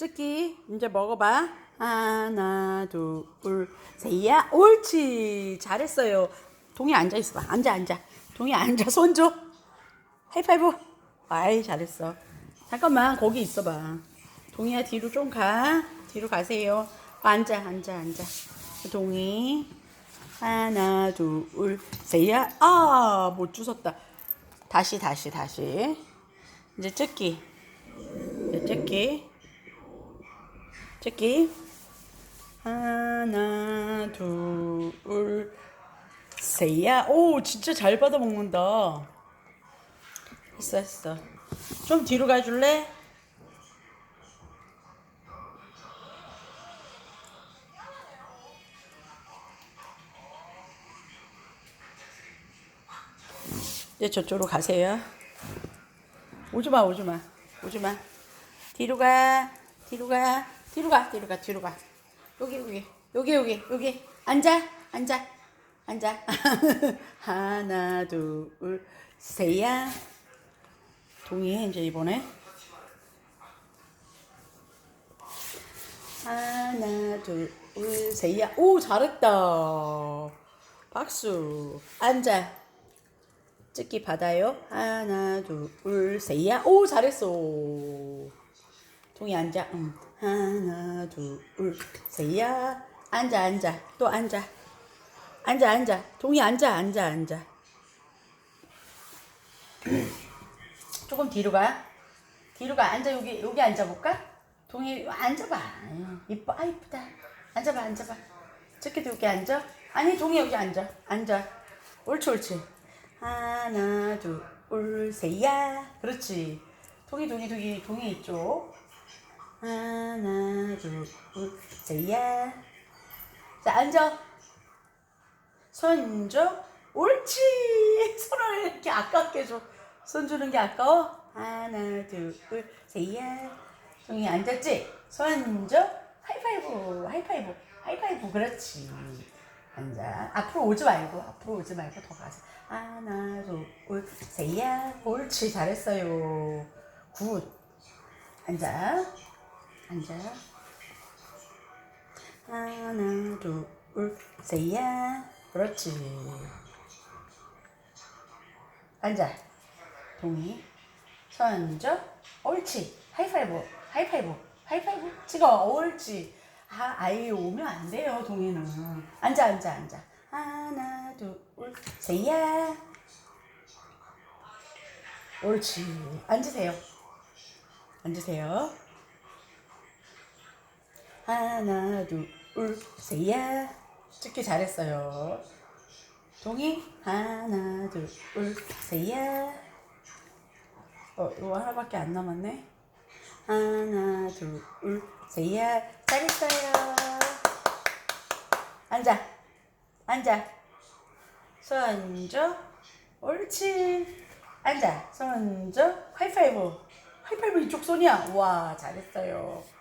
쯔끼 이제 먹어봐. 하나, 둘, 셋야. 옳지. 잘했어요. 동이 앉아 있어봐. 앉아, 앉아. 동이 앉아. 손 줘. 하이파이브. 아이, 잘했어. 잠깐만, 거기 있어봐. 동이야, 뒤로 좀 가. 뒤로 가세요. 앉아, 앉아, 앉아. 동이. 하나, 둘, 셋야. 아, 못 주웠다. 다시, 다시, 다시. 이제 쯔끼. 이제 쯔끼. 쯔끼. 하나, 둘, 셋야. 오, 진짜 잘 받아 먹는다. 했어, 했어. 좀 뒤로 가줄래? 이제 저쪽으로 가세요. 오지 마, 오지 마, 오지 마. 뒤로 가, 뒤로 가, 뒤로 가, 뒤로 가, 뒤로 가. 여기, 여기, 여기, 여기, 여기. 앉아, 앉아, 앉아. 하나, 둘, 셋야. 동의해, 이제 이번에. 하나, 둘, 셋야. 오, 잘했다. 박수. 앉아. 찍기 받아요. 하나, 둘, 셋야. 오, 잘했어. 동이 앉아. 응. 하나, 둘, 셋야. 앉아, 앉아. 또 앉아. 앉아, 앉아. 동이 앉아, 앉아, 앉아. 조금 뒤로 가. 뒤로 가. 앉아, 여기, 여기 앉아볼까? 동이, 앉아봐. 아유, 이뻐, 아, 이쁘다. 앉아봐, 앉아봐. 찍기도 여기 앉아. 아니, 동이 여기 앉아. 앉아. 옳지, 옳지. 하나, 둘, 셋야. 그렇지. 동이, 동이, 동이, 동이 이쪽. 하나, 둘, 셋야. 자, 앉아. 손 줘. 옳지. 손을 이렇게 아깝게 줘. 손 주는 게 아까워? 하나, 둘, 셋야. 동이 앉았지? 손 줘. 하이파이브, 하이파이브, 하이파이브. 그렇지. 앉아. 앞으로 오지 말고, 앞으로 오지 말고 더 가자. 하나, 둘, 셋야. 옳지. 잘했어요. 굿. 앉아. 앉아. 하나, 둘, 셋야. 그렇지. 앉아. 동이. 손줘. 옳지. 하이파이브. 하이파이브. 하이파이브. 찍어. 옳지. 아, 아이 오면 안 돼요, 동이는. 앉아, 앉아, 앉아. 하나, 둘, 셋야. 옳지. 앉으세요. 앉으세요. 하나, 둘, 셋야. 찍기 잘했어요. 동이 하나, 둘, 셋야. 어, 이거 하나밖에 안 남았네. 하나, 둘, 셋야. 잘했어요. 앉아. 앉아. 손 줘. 옳지. 앉아. 손 줘. 하이파이브. 하이파이브 이쪽 손이야. 와, 잘했어요.